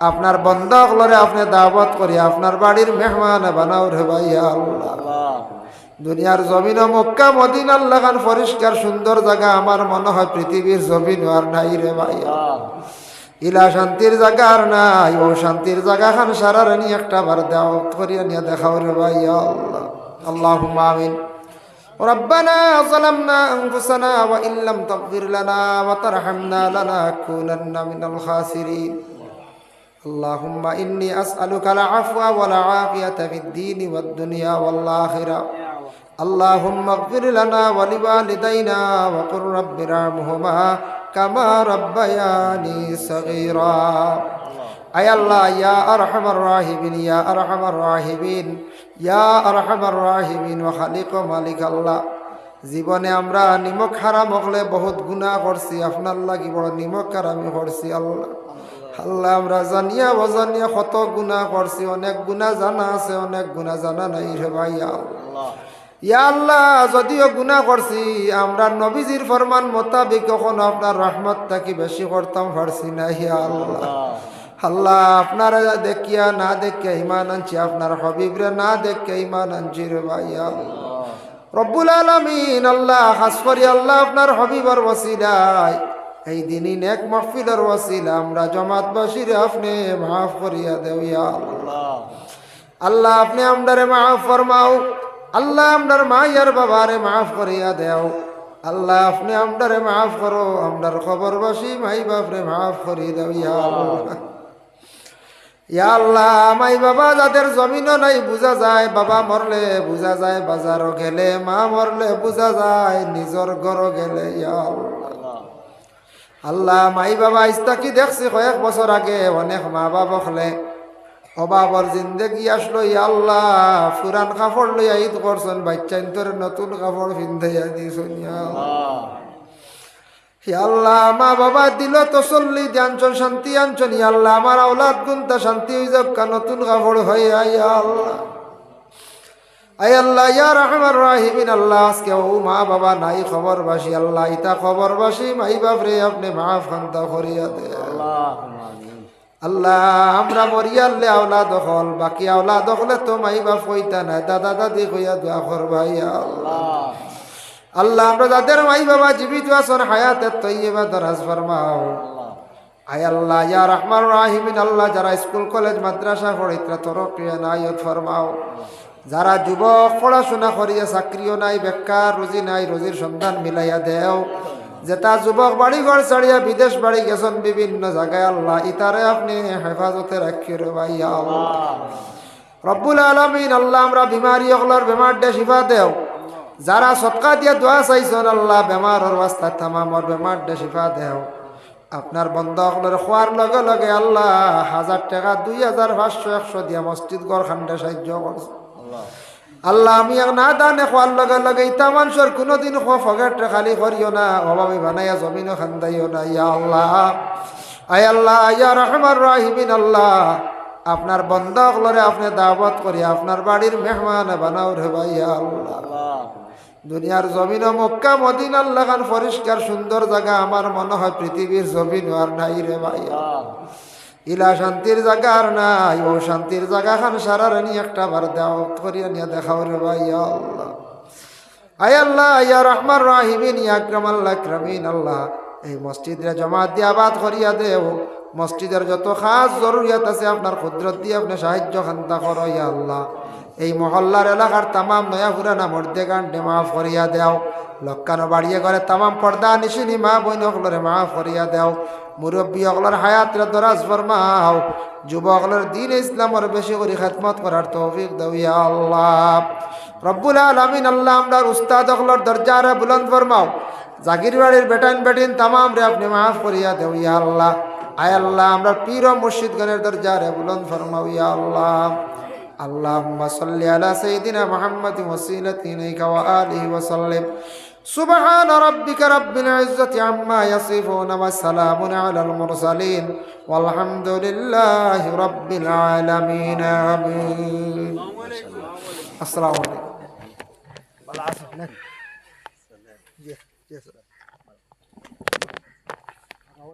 আপনার বন্ধকলরে আপনি দাওয়াত করি আপনার বাড়ির মেহমান বানাও রে ভাই আল্লাহ দুনিয়ার জমিন ও মক্কা মদিনার লাগান পরিষ্কার সুন্দর জায়গা আমার মনে হয় পৃথিবীর জমিন আর নাই রে ভাই ইলা শান্তির জায়গা আর নাই ও শান্তির জায়গা খান সারা রানি একটা বার দেওয়া করিয়া নিয়ে দেখাও রে ভাই আল্লাহ আল্লাহ আমিন ربنا ظلمنا أنفسنا وإن لم تغفر لنا وترحمنا لنكونن من الخاسرين اللهم إني أسألك العفو والعافية في الدين والدنيا والآخرة اللهم اغفر لنا ولوالدينا وقل رب ارحمهما كما ربياني صغيرا أي الله يا أرحم الراحمين يا أرحم الراحمين ইয়া আরহামার রাহিমিন ওয়া খালিক মালিক আল্লাহ জীবনে আমরা নিমক হারাম হলে বহুত গুনাহ করছি আপনার লাগি বড় নিমক হারামি করছি আল্লাহ আল্লাহ আমরা জানিয়া অজানিয়া কত গুনাহ করছি অনেক গুনাহ জানা আছে অনেক গুনাহ জানা নাই রে ভাই ইয়া আল্লাহ যদিও গুনাহ করছি আমরা নবীজির ফরমান মোতাবিক কখনো আপনার রহমত থাকি বেশি করতাম পারছি না ইয়া আল্লাহ। আল্লাহ। আপনারা দেখিয়া না দেখিয়া ইমান আনছি আপনার হবিবরে না দেখিয়া ইমান আনছি রে ভাই আল্লাহ। রব্বুল আলমিন আল্লাহ খাস করি আল্লাহ আপনার হবিবর ওসিলায় এই দিনই নেক মহফিলের ওসিলা আমরা জমাতবাসীরে আপনি মাফ করিয়া দেও ইয়া আল্লাহ। আল্লাহ আপনি আমরারে মাফ ফরমাও। আল্লাহ আমরার মাইয়ার বাবারে মাফ করিয়া দেও। আল্লাহ আপনি আমরারে মাফ করো। আমরার খবরবাসী মাই বাপরে মাফ করিয়ে দেও ইয়া আল্লাহ। ইয়া আল্লাহ মাই বাবা যাদের জমিনও নাই, বুঝা যায় বাবা মরলে বুঝা যায়, বাজারও গেলে মা মরলে বুঝা যায়, নিজর ঘরও গেলে ইয়া আল্লাহ। আল্লাহ মাই বাবা ইস্তাকি দেখছি কয়েক বছর আগে, অনেক মা বাবা হলে অবাবর জিন্দেগি আসলো আল্লাহ, ফুরান কাপড় লইয়া ঈদ করছেন বাচ্চা তোর নতুন কাপড় পিন্ধাইয়া দিয়েছেন আল্লাহ, মা বাবা দিল তো চল্লি আঞ্চল শান্তি ইয়া আল্লাহ, আমার আওলাদ গুনতা শান্তি হয়ে যাক নতুন কাপড় হয়ে ইয়া আল্লাহ। আয় আল্লাহ ইয়া রহমান রাহিমিন আল্লাহ আজকে ও মা বাবা নাই খবর বাসি আল্লাহ ইতা খবর বাসি মাই বাপরে আপনি মাফ খান্তা করিয়া দে। আল্লাহ আমরা মরিয়াল্লে আওলা দখল বাকি আওলা দখলে তো মাই বাপ কইতা নাই দাদা দাদি কইয়া দোয়া করবা ইয়া আল্লাহ। আল্লাহ। আমরা যাদের মাই বাবা জীবিত আছেন হায়াতে তৈবা দরাজ ফরমাও। আয় আল্লাহ ইয়া রহমান রাহিমিন আল্লাহ যারা স্কুল কলেজ মাদ্রাসা পড়িত্রা নাইয়ত ফরমাও। যারা যুবক পড়াশোনা করিয়া চাকরিও নাই, বেকার, রুজি নাই, রুজির সন্ধান মিলাইয়া দেও। যেটা যুবক বাড়ি ঘর ছাড়িয়া বিদেশ বাড়ি গেছেন বিভিন্ন জায়গায় আল্লাহ, ইতারে আপনি হেফাজতে রাখি রে ভাই রব্বুল আলমিন, আল্লাহ আমরা বিমারি অকলার বেমার দে শিফা দেও। যারা সৎকা দিয়ে দোয়া চাইছেন, আল্লাহ বেমারের অবস্থা তামামর বেমার দে শিফা দেও। আপনার বন্ধ সকলের খোয়ার লগে লগে আল্লাহ হাজার টাকা, দুই হাজার পাঁচশো, একশো দিয়া মসজিদ গড় খান্ডে সাহায্য করছে। আল্লাহ। আমি না দানে খোয়ার লগে লগে ইতা মানুষের কোনোদিন ফগেট খালি করিও না অভাবে বানাইয়া জমিনও খান্দাইও না। ইয়া আল্লাহ আয় আল্লাহ ইয়া রহমান রাহিমিন আল্লাহ। আপনার বন্ধ সকলরে আপনি দাওয়াত করি আপনার বাড়ির মেহমান বানাও রে ভাই আল্লাহ। দুনিয়ার জমিন মক্কা মদিনার লাগান পরিষ্কার সুন্দর জায়গা আমার মনে হয় পৃথিবীর জমিন আর নাই রে ভাই। ইলা শান্তির জায়গা আর নাই, ও শান্তির জায়গা খান সারা রানি একটা বার দেওয়া করিয়া নিয়ে দেখাও রে ভাই আল্লাহ। আয় আল্লাহ, ইয়া রহমান রাহিমিন, ইয়া আল্লাহ ক্রামিন আল্লাহ। এই মসজিদে জমা দিয়ে আবাদ করিয়া দেও। মসজিদের যত খাস জরুরিয়াত আছে, আপনার কুদরত দিয়ে আপনি সাহায্য খান্তা করো, ইয়া আল্লাহ। এই মহল্লার এলাকার তামাম নয়া পুরানা মর্দে গান্ডে মাফ করিয়া দেও। লক্কানো বাড়িয়ে করে তামাম পর্দা নিশিনি মা বইন সকলরে মাফ করিয়া দেও। মুরব্বী সকলের হায়াতরে দরাজ ফরমাও। যুবকলের দিন ইসলামের বেশি করে খেদমত করার তৌফিক দেও ইয়া আল্লাহ। রব্বুল আলমিন আল্লাহ আমরার উস্তাদ সকলের দরজারে বুলন্দ ফরমাও। জাগির বাড়ির বেটাইন বেটিন তামাম রে আপনি মাফ করিয়া দেও ইয়া আল্লাহ। আয় আল্লাহ, আমরা পীর ও মুর্শিদ গণের দরজারে বুলন্দ ফরমাও ইয়া আল্লাহ। اللهم صل على سيدنا محمد وسيلة إليك وآله وسلم سبحان ربك رب العزة عما يصفون وسلام على المرسلين والحمد لله رب العالمين آمين السلام عليكم